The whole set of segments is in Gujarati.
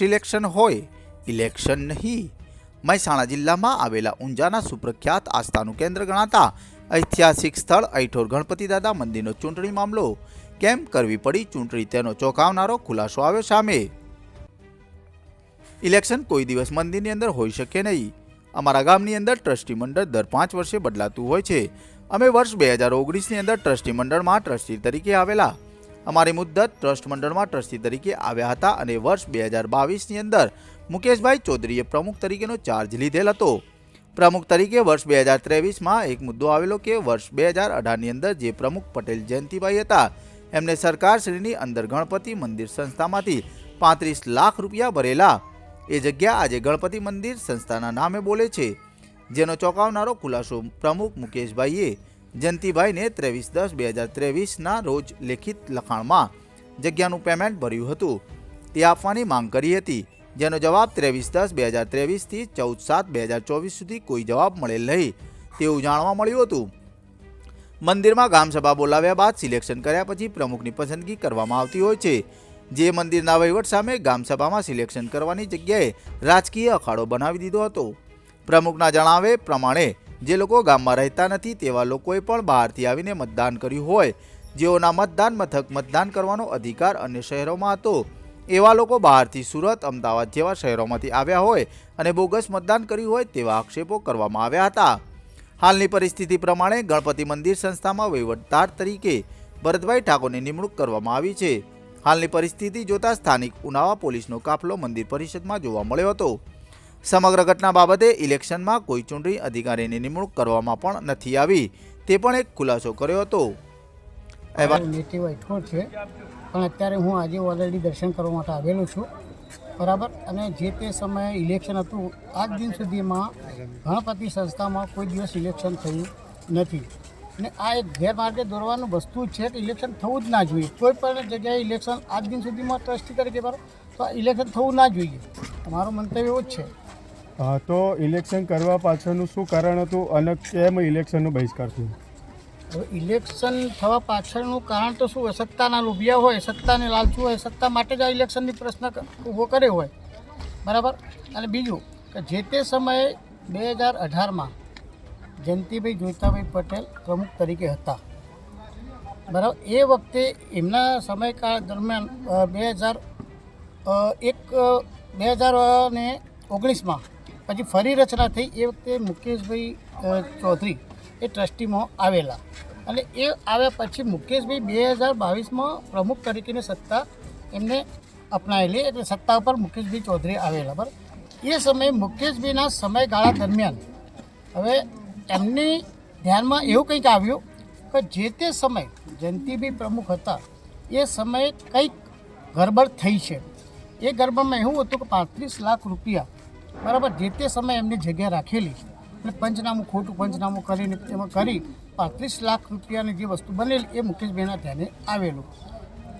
સિલેક્શન હોય ઇલેક્શન નહીં. મહેસાણા જિલ્લામાં આવેલા ઊંઝાના સુપ્રખ્યાત આસ્થાનું કેન્દ્ર ગણાતા ઐતિહાસિક સ્થળ ઐઠોર ગણપતિ દાદા મંદિરનો ચૂંટણી મામલો. કેમ કરવી પડી ચૂંટણી તેનો ચોંકાવનારો ખુલાસો આવ્યો સામે. ઇલેક્શન કોઈ દિવસ મંદિરની અંદર હોઈ શકે નહીં. અમારા ગામની અંદર ટ્રસ્ટી મંડળ દર પાંચ વર્ષે બદલાતું હોય છે. અમે વર્ષ બે હજાર ઓગણીસની અંદર ટ્રસ્ટી મંડળમાં ટ્રસ્ટી તરીકે આવેલા. અમારી મુદ્દત ટ્રસ્ટ મંડળમાં ટ્રસ્ટી તરીકે આવ્યા હતા અને વર્ષ બે હજાર બાવીસની અંદર મુકેશભાઈ ચૌધરીએ પ્રમુખ તરીકેનો ચાર્જ લીધેલ હતો. પ્રમુખ તરીકે વર્ષ બે હજાર ત્રેવીસમાં એક મુદ્દો આવેલો કે વર્ષ બે હજાર અઢારની અંદર જે પ્રમુખ પટેલ જયંતિભાઈ હતા, એમને સરકારશ્રીની અંદર ગણપતિ મંદિર સંસ્થામાંથી પાંત્રીસ લાખ રૂપિયા ભરેલા. એ જગ્યા આજે ગણપતિ મંદિર સંસ્થાના નામે બોલે છે. જેનો ચોંકાવનારો ખુલાસો પ્રમુખ મુકેશભાઈએ જયંતિભાઈને ત્રેવીસ દસ બે હજાર ત્રેવીસના રોજ લેખિત લખાણમાં જગ્યાનું પેમેન્ટ ભર્યું હતું. તે આપવાની માંગ કરી હતી. જેનો જવાબ ત્રેવીસ દસ બે હજાર ત્રેવીસથી ચૌદ સાત બે હજાર ચોવીસ સુધી કોઈ જવાબ મળેલ નહીં. તેવું જાણવા મળ્યું હતું. મંદિરમાં ગામસભા બોલાવ્યા બાદ સિલેક્શન કર્યા પછી પ્રમુખની પસંદગી કરવામાં આવતી હોય છે. જે મંદિરના વહીવટ સામે ગામસભામાં સિલેક્શન કરવાની જગ્યાએ રાજકીય અખાડો બનાવી દીધો હતો. પ્રમુખના જણાવે પ્રમાણે જે લોકો ગામમાં રહેતા નથી તેવા લોકોએ પણ બહારથી આવીને મતદાન કર્યું હોય. જેઓના મતદાન મથક મતદાન કરવાનો અધિકાર અન્ય શહેરોમાં હતો. એવા લોકો બહારથી સુરત, અમદાવાદ જેવા શહેરોમાંથી આવ્યા હોય અને બોગસ મતદાન કર્યું હોય તેવા આક્ષેપો કરવામાં આવ્યા હતા. હાલની પરિસ્થિતિ પ્રમાણે ગણપતિ મંદિર સંસ્થામાં વહીવટદાર તરીકે ભરતભાઈ ઠાકોરની નિમણૂક કરવામાં આવી છે. હાલની પરિસ્થિતિ જોતા સ્થાનિક ઉનાવા પોલીસનો કાફલો મંદિર પરિષદમાં જોવા મળ્યો હતો. સમગ્ર ઘટના બાબતે ઇલેક્શનમાં કોઈ ચૂંટણી અધિકારીની નિમણૂક કરવામાં પણ નથી આવી. તે પણ એક ખુલાસો કર્યો હતો. નેટિવ અઠોર છે. પણ અત્યારે હું આજે ઓલરેડી દર્શન કરવા માટે આવેલો છું. બરાબર? અને જે તે સમયે ઇલેક્શન હતું આજ દિન સુધીમાં ગણપતિ સંસ્થામાં કોઈ દિવસ ઇલેક્શન થયું નથી. અને આ એક ગેરમાર્ગે દોરવાનું વસ્તુ છે કે ઇલેક્શન થવું જ ના જોઈએ. કોઈ પણ જગ્યાએ ઇલેક્શન આજ દિન સુધીમાં ટ્રસ્ટી તરીકે બરાબર તો આ ઇલેક્શન થવું ના જોઈએ. મારું મંતવ્ય એવું જ છે. તો ઇલેક્શન કરવા પાછળનું શું કારણ હતું અને કેમ ઇલેક્શનનો બહિષ્કાર થયો? હવે ઇલેક્શન થવા પાછળનું કારણ તો શું હોય? સત્તાના લોભિયા હોય, સત્તાને લાલચું હોય, સત્તા માટે જ આ ઇલેક્શનની પ્રશ્ન ઊભો કર્યો હોય. બરાબર? અને બીજું કે જે તે સમયે બે હજાર અઢારમાં જયંતિભાઈ જોઈતાભાઈ પટેલ પ્રમુખ તરીકે હતા. બરાબર? એ વખતે એમના સમયકાળ દરમિયાન બે હજાર એક બે હજાર ને ઓગણીસમાં પછી ફરી રચના થઈ. એ વખતે મુકેશભાઈ ચૌધરી એ ટ્રસ્ટીમાં આવેલા. અને એ આવ્યા પછી મુકેશભાઈ બે હજાર બાવીસમાં પ્રમુખ તરીકેની સત્તા એમને અપનાવેલી. એટલે સત્તા ઉપર મુકેશભાઈ ચૌધરી આવેલા. બરાબર? એ સમયે મુકેશભાઈના સમયગાળા દરમિયાન હવે એમની ધ્યાનમાં એવું કંઈક આવ્યું કે જે તે સમય જયંતિભાઈ પ્રમુખ હતા, એ સમયે કંઈક ગરબડ થઈ છે. એ ગરબડમાં એવું હતું કે પાંત્રીસ લાખ રૂપિયા બરાબર, જે તે સમયે એમની જગ્યા રાખેલી અને પંચનામું ખોટું પંચનામું કરીને એમાં કરી પાંત્રીસ લાખ રૂપિયાની જે વસ્તુ બનેલી એ મુકેશભાઈના ધ્યાને આવેલું.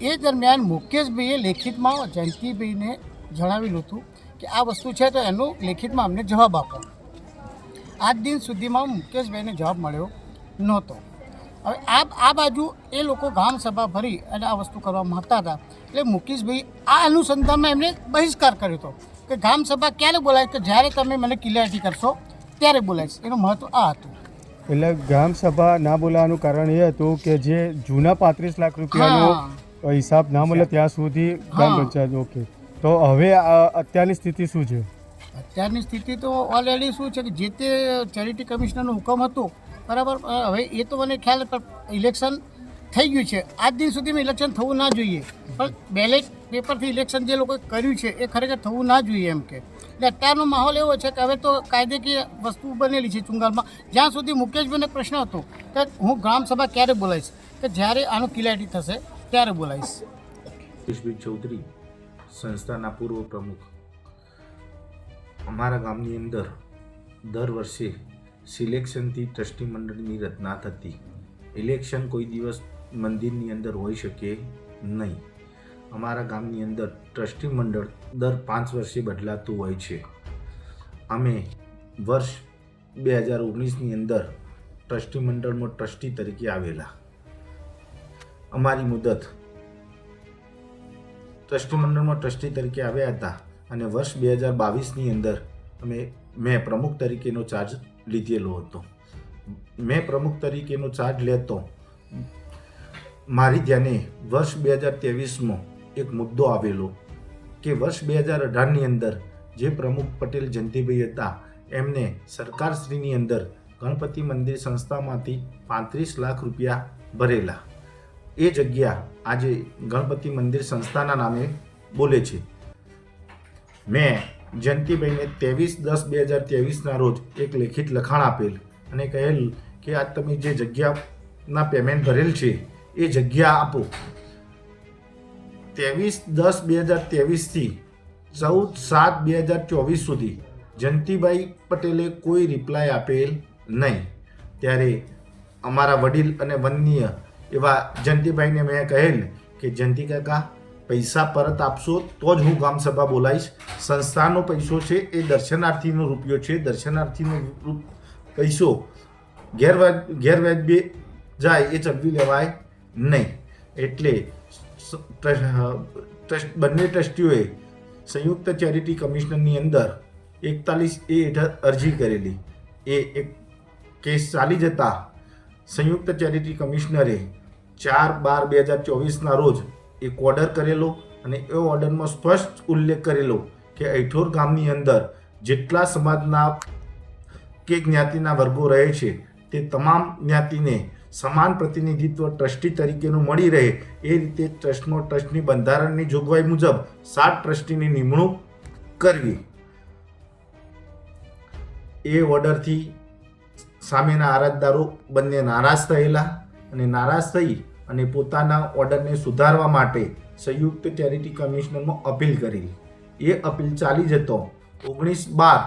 એ દરમિયાન મુકેશભાઈએ લેખિતમાં જયંતિભાઈને જણાવેલું હતું કે આ વસ્તુ છે તો એનો લેખિતમાં અમને જવાબ આપો. આજ દિન સુધીમાં મુકેશભાઈને જવાબ મળ્યો નહોતો. હવે આ આ બાજુ એ લોકો ગામ સભા ભરી અને આ વસ્તુ કરવા માંગતા હતા. એટલે મુકેશભાઈ આ અનુસંધાનમાં એમને બહિષ્કાર કર્યો હતો. કે ગ્રામ સભા ક્યારે બોલાય? કે જ્યારે તમે મને ક્લિયરિટી કરશો ત્યારે બોલાવીશ એનું મહત્વ આ હતું. એટલે ગ્રામ સભા ના બોલાવાનું કારણ એ હતું કે જે જૂના પાંત્રીસ લાખ રૂપિયાનો હિસાબ ના મળે ત્યાં સુધી ગ્રામ પંચાયત ઓકે. તો હવે અત્યારની સ્થિતિ શું છે? અત્યારની સ્થિતિ તો ઓલરેડી શું છે કે જે તે ચેરિટી કમિશનરનો હુકમ હતો બરાબર? હવે એ તો મને ખ્યાલ ઇલેક્શન થઈ ગયું છે. આજ દિન સુધીમાં ઇલેક્શન થવું ના જોઈએ. પણ બેલેટ પેપરથી ઇલેક્શન જે લોકોએ કર્યું છે, એ ખરેખર થવું ના જોઈએ એમ કે. એટલે અત્યારનો માહોલ એવો છે કે હવે તો કાયદેકીય વસ્તુ બનેલી છે ચુંગાલમાં. જ્યાં સુધી મુકેશભાઈને પ્રશ્ન હતો કે હું ગ્રામસભા ક્યારે બોલાવીશ, કે જ્યારે આનું કિલાટી થશે ત્યારે બોલાવીશ. મુકેશભાઈ ચૌધરી સંસ્થાના પૂર્વ પ્રમુખ. અમારા ગામની અંદર દર વર્ષે સિલેક્શનથી ટ્રસ્ટી મંડળની રચના થતી. ઇલેક્શન કોઈ દિવસ મંદિરની અંદર હોઈ શકે નહીં. અમારા ગામની અંદર ટ્રસ્ટી મંડળ દર પાંચ વર્ષે બદલાતું હોય છે. અમે વર્ષ બે હજાર ઓગણીસની અંદર ટ્રસ્ટી મંડળમાં ટ્રસ્ટી તરીકે આવેલા. અમારી મુદત ટ્રસ્ટી મંડળમાં ટ્રસ્ટી તરીકે આવ્યા હતા અને વર્ષ બે હજાર બાવીસની અંદર અમે, મેં પ્રમુખ તરીકેનો ચાર્જ લીધેલો હતો. મેં પ્રમુખ તરીકેનો ચાર્જ લેતો મારી ધ્યાને વર્ષ બે હજાર ત્રેવીસમાં એક મુદ્દો આવેલો કે વર્ષ બે હજાર અઢારની અંદર જે પ્રમુખ પટેલ જયંતિભાઈ હતા, એમને સરકારશ્રીની અંદર ગણપતિ મંદિર સંસ્થામાંથી પાંત્રીસ લાખ રૂપિયા ભરેલા. એ જગ્યા આજે ગણપતિ મંદિર સંસ્થાના નામે બોલે છે. મેં જયંતિભાઈને ત્રેવીસ દસ બે હજાર ત્રેવીસના રોજ એક લેખિત લખાણ આપેલ અને કહેલ કે આ તમે જે જગ્યાના પેમેન્ટ ભરેલ છે, એ જગ્યા આપો. ત્રેવીસ દસ બે હજાર ત્રેવીસથી ચૌદ સાત બે હજાર ચોવીસ સુધી જયંતિભાઈ પટેલે કોઈ રિપ્લાય આપેલ નહીં. ત્યારે અમારા વડીલ અને વન્ય એવા જયંતિભાઈને મેં કહેલ કે, જયંતિ કાકા, પૈસા પરત આપશો તો જ હું ગ્રામસભા બોલાવીશ. સંસ્થાનો પૈસો છે એ દર્શનાર્થીનો રૂપિયો છે. દર્શનાર્થીનો પૈસો ગેરવાજ ગેરવાજબી જાય એ ચલવી લેવાય નહીં. એટલે ટ્રસ્ટ- બંને ટ્રસ્ટીઓએ સંયુક્ત ચેરિટી કમિશનરની અંદર એકતાલીસ એ હેઠળ અરજી કરેલી. એ એક કેસ ચાલી જતા સંયુક્ત ચેરિટી કમિશનરે ચાર બાર બે હજાર ચોવીસના રોજ એક ઓર્ડર કરેલો અને એ ઓર્ડરમાં સ્પષ્ટ ઉલ્લેખ કરેલો કે ઐઠોર ગામની અંદર જેટલા સમાજના કે જ્ઞાતિના વર્ગો રહે છે તે તમામ જ્ઞાતિને સમાન પ્રતિનિધિત્વ ટ્રસ્ટી તરીકેનું મળી રહે એ રીતે ટ્રસ્ટમાં ટ્રસ્ટની બંધારણની જોગવાઈ મુજબ સાત ટ્રસ્ટીની નિમણૂક કરવી. એ ઓર્ડરથી સામેના આરાધદારો બંને નારાજ થયેલા અને નારાજ થઈ અને પોતાના ઓર્ડરને સુધારવા માટે સંયુક્ત ચેરિટી કમિશનરમાં અપીલ કરી. એ અપીલ ચાલી જતો ઓગણીસ બાર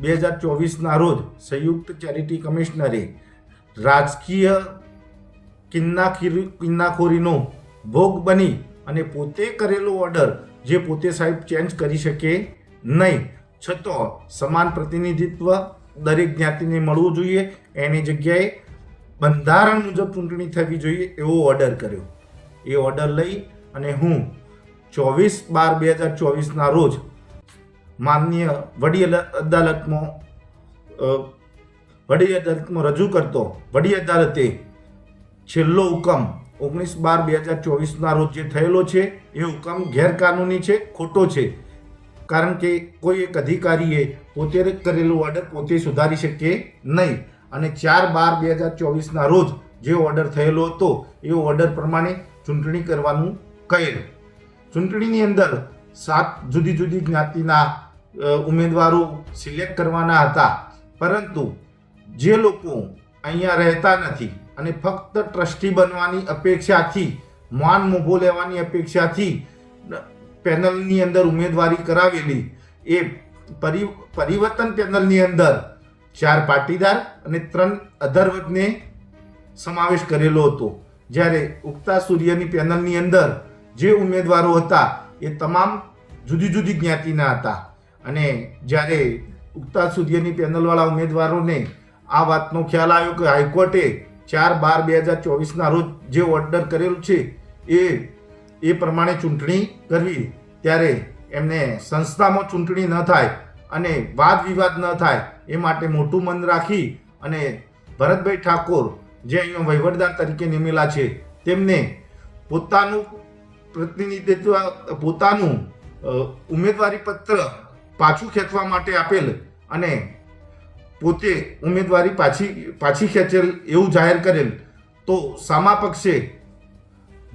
બે હજાર ચોવીસના રોજ સંયુક્ત ચેરિટી કમિશનરે રાજકીય કિન્નાખીરી કિન્નાખોરીનો ભોગ બની અને પોતે કરેલો ઓર્ડર જે પોતે સાહેબ ચેન્જ કરી શકે નહીં. છતાં સમાન પ્રતિનિધિત્વ દરેક જ્ઞાતિને મળવું જોઈએ. એની જગ્યાએ બંધારણ મુજબ ચૂંટણી થવી જોઈએ એવો ઓર્ડર કર્યો. એ ઓર્ડર લઈ અને હું ચોવીસ બાર બે હજાર ચોવીસના રોજ માનનીય વડી અદ- અદાલતમાં વડી અદાલતમાં રજૂ કરતો વડી અદાલતે છેલ્લો હુકમ ઓગણીસ બાર બે હજાર ચોવીસના રોજ જે થયેલો છે, એ હુકમ ગેરકાનૂની છે, ખોટો છે. કારણ કે કોઈ એક અધિકારીએ પોતે કરેલો ઓર્ડર પોતે સુધારી શકે નહીં. અને ચાર બાર બે હજાર ચોવીસના રોજ જે ઓર્ડર થયેલો હતો, એ ઓર્ડર પ્રમાણે ચૂંટણી કરવાનું કહેલ. ચૂંટણીની અંદર સાત જુદી જુદી જ્ઞાતિના ઉમેદવારો સિલેક્ટ કરવાના હતા. પરંતુ જે લોકો અહીંયા રહેતા નથી અને ફક્ત ટ્રસ્ટી બનવાની અપેક્ષાથી, માન મોભો લેવાની અપેક્ષાથી પેનલની અંદર ઉમેદવારી કરાવેલી. એ પરિ પરિવર્તન પેનલની અંદર ચાર પાટીદાર અને ત્રણ અધરવર્ગને સમાવેશ કરેલો હતો. જ્યારે ઉગતા સૂર્યની પેનલની અંદર જે ઉમેદવારો હતા એ તમામ જુદી જુદી જ્ઞાતિના હતા. અને જ્યારે ઉગતા સૂર્યની પેનલવાળા ઉમેદવારોને આ વાતનો ખ્યાલ આવ્યો કે હાઈકોર્ટે ચાર બાર બે હજાર ચોવીસના રોજ જે ઓર્ડર કરેલું છે, એ એ પ્રમાણે ચૂંટણી કરવી. ત્યારે એમને સંસ્થામાં ચૂંટણી ન થાય અને વાદ વિવાદ ન થાય એ માટે મોટું મન રાખી અને ભરતભાઈ ઠાકોર જે અહીંયા વહીવટદાર તરીકે નિમેલા છે, તેમને પોતાનું પ્રતિનિધિત્વ, પોતાનું ઉમેદવારી પત્ર પાછું ખેંચવા માટે આપેલ અને પોતે ઉમેદવારી પાછી પાછી ખેંચેલ એવું જાહેર કરેલ, તો સામા પક્ષે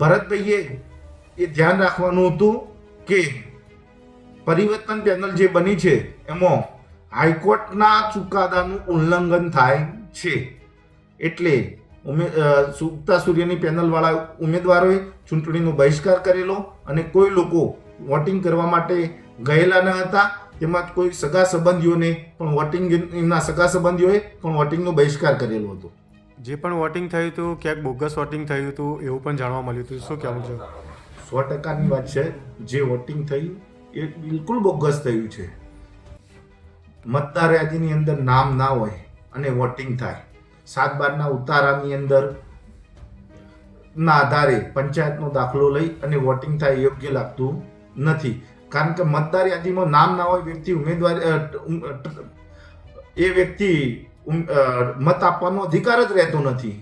ભરતભાઈએ એ ધ્યાન રાખવાનું હતું કે પરિવર્તન પેનલ જે બની છે, એમાં હાઈકોર્ટના ચુકાદાનું ઉલ્લંઘન થાય છે. એટલે ઉમે સુગતા સૂર્યની પેનલવાળા ઉમેદવારોએ ચૂંટણીનો બહિષ્કાર કરેલો અને કોઈ લોકો વોટિંગ કરવા માટે ગયેલા ન હતા. તેમજ કોઈ સગા સંબંધીઓને પણ વોટિંગ એમના સગા સંબંધીઓએ પણ વોટિંગનો બહિષ્કાર કરેલો હતો. જે પણ વોટિંગ થયું હતું ક્યાંક બોગસ વોટિંગ થયું હતું એવું પણ જાણવા મળ્યું હતું. શું કહેવું છે? સો ટકાની વાત છે. જે વોટિંગ થયું એ બિલકુલ બોગસ થયું છે. મતદાર યાદીની અંદર નામ ના હોય અને વોટિંગ થાય. સાત બારના ઉતારાની અંદર ના આધારે પંચાયતનો દાખલો લઈ અને વોટિંગ થાય યોગ્ય લાગતું નથી. કારણ કે મતદાર યાદીમાં નામ ના હોય વ્યક્તિ ઉમેદવાર એ વ્યક્તિ મત આપવાનો અધિકાર જ રહેતો નથી.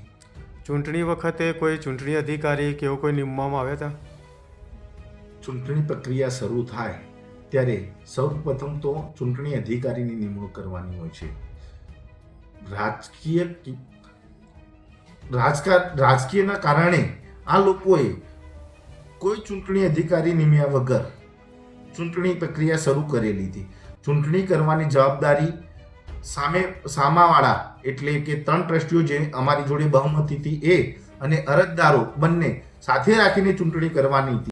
ચૂંટણી વખતે કોઈ ચૂંટણી અધિકારી કે એવો કોઈ નિમવામાં આવ્યા હતા ચૂંટણી પ્રક્રિયા શરૂ થાય ત્યારે સૌપ્રથમ તો ચૂંટણી અધિકારીની નિમણૂક કરવાની હોય છે. રાજકીય રાજકાર રાજકીયના કારણે આ લોકોએ કોઈ ચૂંટણી અધિકારી નિમ્યા વગર ચૂંટણી પ્રક્રિયા શરૂ કરેલી હતી. ચૂંટણી કરવાની જવાબદારી સામે, સામાવાળા એટલે કે ત્રણ ટ્રસ્ટીઓ જે અમારી જોડે બહુમતી હતી એ અને અરજદારો બંને સાથે રાખીને ચૂંટણી કરવાની હતી.